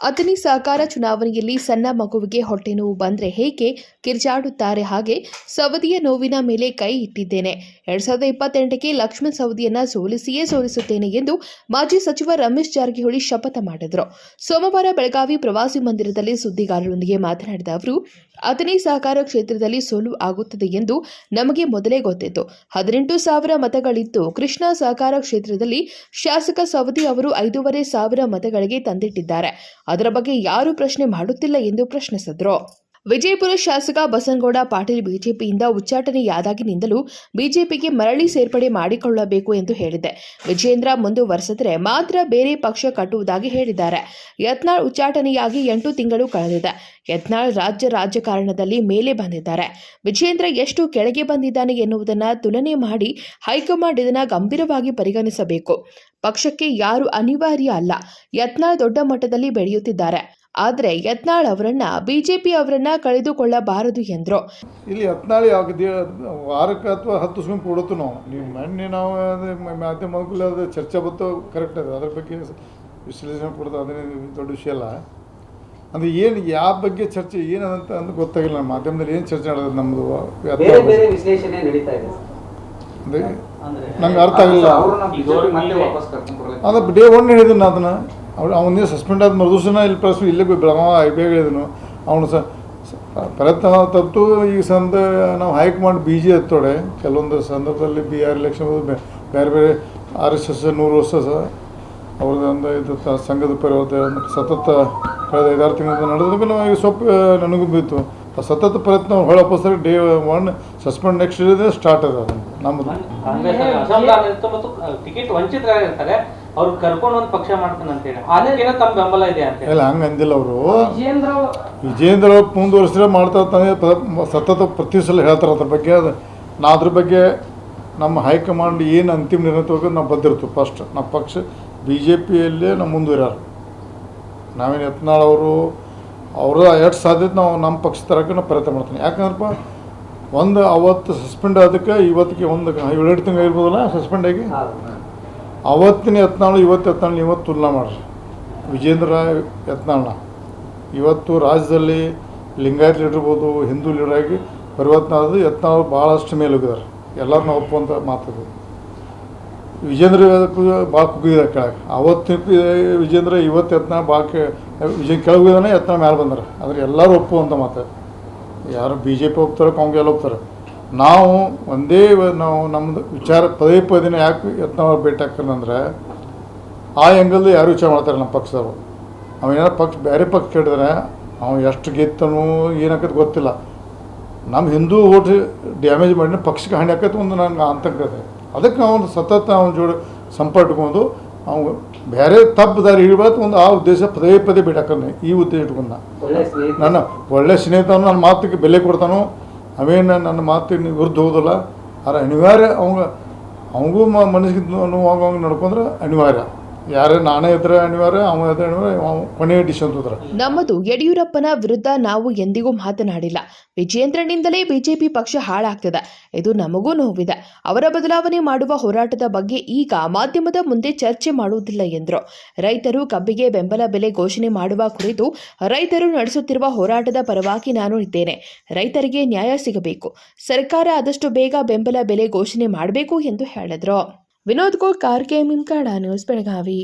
ಅತನಿ ಸಹಕಾರ ಚುನಾವಣೆಯಲ್ಲಿ ಸಣ್ಣ ಮಗುವಿಗೆ ಹೊಟ್ಟೆ ನೋವು ಬಂದರೆ ಹೇಗೆ ಕಿರ್ಚಾಡುತ್ತಾರೆ ಹಾಗೆ ಸವದಿಯ ನೋವಿನ ಮೇಲೆ ಕೈ ಇಟ್ಟಿದ್ದೇನೆ. ಎರಡ್ ಸಾವಿರದ ಇಪ್ಪತ್ತೆಂಟಕ್ಕೆ ಲಕ್ಷ್ಮಣ್ ಸವದಿಯನ್ನ ಸೋಲಿಸಿಯೇ ಸೋಲಿಸುತ್ತೇನೆ ಎಂದು ಮಾಜಿ ಸಚಿವ ರಮೇಶ್ ಜಾರಕಿಹೊಳಿ ಶಪಥ ಮಾಡಿದರು. ಸೋಮವಾರ ಬೆಳಗಾವಿ ಪ್ರವಾಸಿ ಮಂದಿರದಲ್ಲಿ ಸುದ್ದಿಗಾರರೊಂದಿಗೆ ಮಾತನಾಡಿದ ಅವರು ಅತನಿ ಸಹಕಾರ ಕ್ಷೇತ್ರದಲ್ಲಿ ಸೋಲು ಆಗುತ್ತದೆ ಎಂದು ನಮಗೆ ಮೊದಲೇ ಗೊತ್ತಿತ್ತು. ಹದಿನೆಂಟು ಸಾವಿರ ಮತಗಳಿತ್ತು. ಕೃಷ್ಣ ಸಹಕಾರ ಕ್ಷೇತ್ರದಲ್ಲಿ ಶಾಸಕ ಸವದಿ ಅವರು ಐದೂವರೆ ಸಾವಿರ ಮತಗಳಿಗೆ ತಂದಿಟ್ಟಿದ್ದಾರೆ. ಅದರ ಬಗ್ಗೆ ಯಾರೂ ಪ್ರಶ್ನೆ ಮಾಡುತ್ತಿಲ್ಲ ಎಂದು ಪ್ರಶ್ನಿಸಿದ್ರು. ವಿಜಯಪುರ ಶಾಸಕ ಬಸನಗೌಡ ಪಾಟೀಲ್ ಬಿಜೆಪಿಯಿಂದ ಉಚ್ಚಾಟನೆಯಾದಾಗಿನಿಂದಲೂ ಬಿಜೆಪಿಗೆ ಮರಳಿ ಸೇರ್ಪಡೆ ಮಾಡಿಕೊಳ್ಳಬೇಕು ಎಂದು ಹೇಳಿದೆ. ವಿಜೇಂದ್ರ ಮುಂದುವರೆಸಿದರೆ ಮಾತ್ರ ಬೇರೆ ಪಕ್ಷ ಕಟ್ಟುವುದಾಗಿ ಹೇಳಿದ್ದಾರೆ. ಯತ್ನಾಳ್ ಉಚ್ಚಾಟನೆಯಾಗಿ ಎಂಟು ತಿಂಗಳು ಕಳೆದಿದೆ. ಯತ್ನಾಳ್ ರಾಜ್ಯ ರಾಜಕಾರಣದಲ್ಲಿ ಮೇಲೆ ಬಂದಿದ್ದಾರೆ. ವಿಜೇಂದ್ರ ಎಷ್ಟು ಕೆಳಗೆ ಬಂದಿದ್ದಾನೆ ಎನ್ನುವುದನ್ನು ತುಲನೆ ಮಾಡಿ ಹೈಕಮಾಂಡ್ ಇದನ್ನು ಗಂಭೀರವಾಗಿ ಪರಿಗಣಿಸಬೇಕು. ಪಕ್ಷಕ್ಕೆ ಯಾರು ಅನಿವಾರ್ಯ ಅಲ್ಲ. ಯತ್ನಾಳ್ ದೊಡ್ಡ ಮಟ್ಟದಲ್ಲಿ ಬೆಳೆಯುತ್ತಿದ್ದಾರೆ. ಆದರೆ ಯತ್ನಾಳ್ ಅವರನ್ನ ಬಿಜೆಪಿ ಅವರನ್ನ ಕಳೆದುಕೊಳ್ಳಬಾರದು ಎಂದರು. ಇಲ್ಲಿ ಯತ್ನಾಳಿ ವಾರಕ್ಕೆ ಅಥವಾ ಹತ್ತು ಸುಮ್ಮನೆ ಕೊಡುತ್ತು ನಾವು. ನೀವು ಮೊನ್ನೆ ನಾವು ಮಾಧ್ಯಮದಲ್ಲಿ ಅದು ಚರ್ಚೆ ಬಂತು ಕರೆಕ್ಟ್ ಅದು. ಅದ್ರ ಬಗ್ಗೆ ವಿಶ್ಲೇಷಣೆ ಕೊಡೋದು ಅದೇ ದೊಡ್ಡ ವಿಷಯ ಅಲ್ಲ. ಅಂದ್ರೆ ಏನು ಯಾವ ಬಗ್ಗೆ ಚರ್ಚೆ ಏನಂತ ಅಂತ ಗೊತ್ತಾಗಿಲ್ಲ. ಮಾಧ್ಯಮದಲ್ಲಿ ಏನು ಚರ್ಚೆ ಮಾಡೋದು ನಮ್ಮದು ಬೇರೆ ಬೇರೆ ವಿಶ್ಲೇಷಣೆ ನಡೀತಾ ಇದೆ ಸರ್. ಅಂದರೆ ನಂಗೆ ಅರ್ಥ ಆಗಿಲ್ಲ. ಅದು ಡೇ ಒನ್ ಹೇಳಿದ್ದೀನಿ ಅದನ್ನು. ಅವ್ರು ಅವನೇ ಸಸ್ಪೆಂಡ್ ಆದ ಮರುದಿವಸನ ಇಲ್ಲಿ ಪ್ರೆಸ್ ಇಲ್ಲೇ ಬೆಳಗಾವ ಐ ಬಿ ಹೇಳಿದನು. ಅವನು ಸ ಪ್ರಯತ್ನ ತಪ್ಪು ಈಗ ಸಂದ ನಾವು ಹೈಕ್ ಮಾಡಿ ಬಿ ಜಿ ಹತ್ತೋಡೆ. ಕೆಲವೊಂದು ಸಂದರ್ಭದಲ್ಲಿ ಬಿ ಆರ್ ಎಲೆಕ್ಷನ್ ಬೇರೆ ಬೇರೆ ಆರ್ ಎಸ್ ಎಸ್ ನೂರು ವರ್ಷ ಸಹ ಅವ್ರದ್ದು ಒಂದು ಇದು ಸಂಘದ ಪರಿವರ್ತನೆ ಸತತ ಕಳೆದ ಐದಾರು ತಿಂಗಳಿಂದ ನಡೆದ ಮೇಲೆ ಈಗ ಸ್ವಲ್ಪ ನನಗೂ ಬೀತು ಆ ಸತತ ಪ್ರಯತ್ನ ಹೊಳಪಸ್ತಾರೆ day one suspend next day start ಅದ ಅದು ನಮ್ಮದು. ಕಾಂಗ್ರೆಸ್ ಅಸಮಾಧಾನ ಮತ್ತು ಟಿಕೆಟ್ ವಂಚಿತರಾಗಿರ್ತಾರೆ. ಅವ್ರು ಕರ್ಕೊಂಡು ಒಂದು ಪಕ್ಷ ಮಾಡ್ತಾನೆ ಅಂತ ಹೇಳಿ. ಅದಕ್ಕೇನೋ ತಮ್ಮ ಬೆಂಬಲ ಇದೆ ಅಂತ ಇಲ್ಲ ಹಂಗೆ ಅಂದಿಲ್ಲ ಅವರು. ವಿಜೇಂದ್ರ ವಿಜೇಂದ್ರ ಮುಂದುವರಿಸಿದ್ರೆ ಮಾಡ್ತಾ ತಾನೇ. ಸತತ ಪ್ರತಿ ಸಲ ಹೇಳ್ತಾರೆ ಅದ್ರ ಬಗ್ಗೆ. ಅದು ನಾ ಅದ್ರ ಬಗ್ಗೆ ನಮ್ಮ ಹೈಕಮಾಂಡ್ ಏನು ಅಂತಿಮ ನಿರ್ಣಯ ತಗೋದು ನಾವು ಬದ್ದಿರ್ತೀವಿ ಫಸ್ಟ್. ನಮ್ಮ ಪಕ್ಷ ಬಿ ಜೆ ಪಿಯಲ್ಲೇ ನಾವು ಮುಂದುವರ್ಯಾರ. ನಾವೇನು ಯತ್ನಾಳ್ ಅವರು ಅವ್ರದ್ದು ಎಷ್ಟು ಸಾಧ್ಯತೆ ನಾವು ನಮ್ಮ ಪಕ್ಷ ತರಕ್ಕೆ ನಾವು ಪ್ರಯತ್ನ ಮಾಡ್ತೀನಿ. ಯಾಕಂದ್ರಪ್ಪ ಒಂದು ಅವತ್ತು ಸಸ್ಪೆಂಡ್ ಆದಕ್ಕೆ ಇವತ್ತಿಗೆ ಒಂದು ಏಳೆರಡು ತಿಂಗಳು ಇರ್ಬೋದಲ್ಲ ಸಸ್ಪೆಂಡ್ ಆಗಿ? ಅವತ್ತಿನ ಯತ್ನಾಳು, ಇವತ್ತು ಯತ್ನಾಳು ಇವತ್ತು ತುಲನಾ ಮಾಡ್ರಿ. ವಿಜೇಂದ್ರ ಯತ್ನಾಳ್ನ. ಇವತ್ತು ರಾಜ್ಯದಲ್ಲಿ ಲಿಂಗಾಯತ್ ಲೀಡರ್ ಇರ್ಬೋದು, ಹಿಂದೂ ಲೀಡರ್ ಆಗಿ ಪರಿವರ್ತನೆ ಆದ ಯತ್ನಾಳು ಭಾಳಷ್ಟು ಮೇಲೆ ಹೋಗಿದ್ದಾರೆ. ಎಲ್ಲರನ್ನ ಒಪ್ಪುವಂಥ ಮಾತಾಡೋದು ವಿಜೇಂದ್ರ ಭಾಳ ಕುಗ್ಗಿದ್ದಾರೆ ಕೆಳಗೆ. ಅವತ್ತು ವಿಜೇಂದ್ರ, ಇವತ್ತು ಯತ್ನ ಭಾಳ ವಿಜಯ್ ಕೆಳಗೆ ಯತ್ನ ಮೇಲೆ ಬಂದಾರೆ. ಆದರೆ ಎಲ್ಲರೂ ಒಪ್ಪುವಂಥ ಮಾತು. ಯಾರು ಬಿ ಜೆ ಪಿ ಹೋಗ್ತಾರೆ ಕಾಂಗ್ರೆಸ್ ಹೋಗ್ತಾರೆ. ನಾವು ಒಂದೇ ನಾವು ನಮ್ಮದು ವಿಚಾರ ಪದೇ ಪದೇನ ಯಾಕೆ ಯತ್ನ ಭೇಟಿ ಹಾಕಂದ್ರೆ ಆ ಆ್ಯಂಗಲ್ದು ಯಾರು ವಿಚಾರ ಮಾಡ್ತಾರೆ ನಮ್ಮ ಪಕ್ಷದವರು. ಅವೇನಾರು ಪಕ್ಷ ಬೇರೆ ಪಕ್ಷ ಕೇಳಿದ್ರೆ ಅವ ಎಷ್ಟು ಗೆತ್ತನು ಏನಾಕೈತೆ ಗೊತ್ತಿಲ್ಲ. ನಮ್ಮ ಹಿಂದೂ ಓಟ್ ಡ್ಯಾಮೇಜ್ ಮಾಡಿದ್ರೆ ಪಕ್ಷಕ್ಕೆ ಹಾನಿ ಆಕೈತೆ ಒಂದು ನನಗೆ ಇದೆ. ಅದಕ್ಕೆ ಅವನು ಸತತ ಅವನ ಜೋಡಿ ಸಂಪರ್ಕ ಇಟ್ಕೊಂಡು ಅವ್ನು ಬೇರೆ ತಪ್ಪು ದಾರಿ ಹಿಡಿಬಾರ್ದು ಒಂದು ಆ ಉದ್ದೇಶ ಪದೇ ಪದೇ ಭೇಟಿ ಈ ಉದ್ದೇಶ ಇಟ್ಕೊಂಡ. ಸ್ನೇಹಿತ. ನನ್ನ ಒಳ್ಳೆ ಸ್ನೇಹಿತನು ನನ್ನ ಮಾತಿಗೆ ಬೆಲೆ ಕೊಡ್ತಾನೋ ಅವೇನು ನನ್ನ ಮಾತಿನ ವಿರುದ್ಧ ಹೋಗೋದಿಲ್ಲ. ಆದ್ರೆ ಅನಿವಾರ್ಯ ಅವಂಗ ಅವನಿಗೂ ಮ ಮನಸ್ಸಿಗೆ ನೋವಾಗ ನಡ್ಕೊಂಡ್ರೆ ಅನಿವಾರ್ಯ. ಯಾರೇ ನಾನೇ ಇದ್ರೆ ಅನಿವಾರ್ಯ ಅವ ಅನಿವಾರ್ಯ ಕೊನೆಯ ನಮ್ಮದು ಯಡಿಯೂರಪ್ಪನ ವಿರುದ್ಧ ನಾವು ಎಂದಿಗೂ ಮಾತನಾಡಿಲ್ಲ. ವಿಜೇಂದ್ರನಿಂದಲೇ ಬಿಜೆಪಿ ಪಕ್ಷ ಹಾಳಾಗ್ತದೆ. ಇದು ನಮಗೂ ನೋವಿದೆ. ಅವರ ಬದಲಾವಣೆ ಮಾಡುವ ಹೋರಾಟದ ಬಗ್ಗೆ ಈಗ ಮಾಧ್ಯಮದ ಮುಂದೆ ಚರ್ಚೆ ಮಾಡುವುದಿಲ್ಲ ಎಂದರು. ರೈತರು ಕಬ್ಬಿಗೆ ಬೆಂಬಲ ಬೆಲೆ ಘೋಷಣೆ ಮಾಡುವ ಕುರಿತು ರೈತರು ನಡೆಸುತ್ತಿರುವ ಹೋರಾಟದ ಪರವಾಗಿ ನಾನು ಇದ್ದೇನೆ. ರೈತರಿಗೆ ನ್ಯಾಯ ಸಿಗಬೇಕು. ಸರ್ಕಾರ ಆದಷ್ಟು ಬೇಗ ಬೆಂಬಲ ಬೆಲೆ ಘೋಷಣೆ ಮಾಡಬೇಕು ಎಂದು ಹೇಳಿದರು. विनोद को कार के मिमकाडा न्यूज़ बेलगावी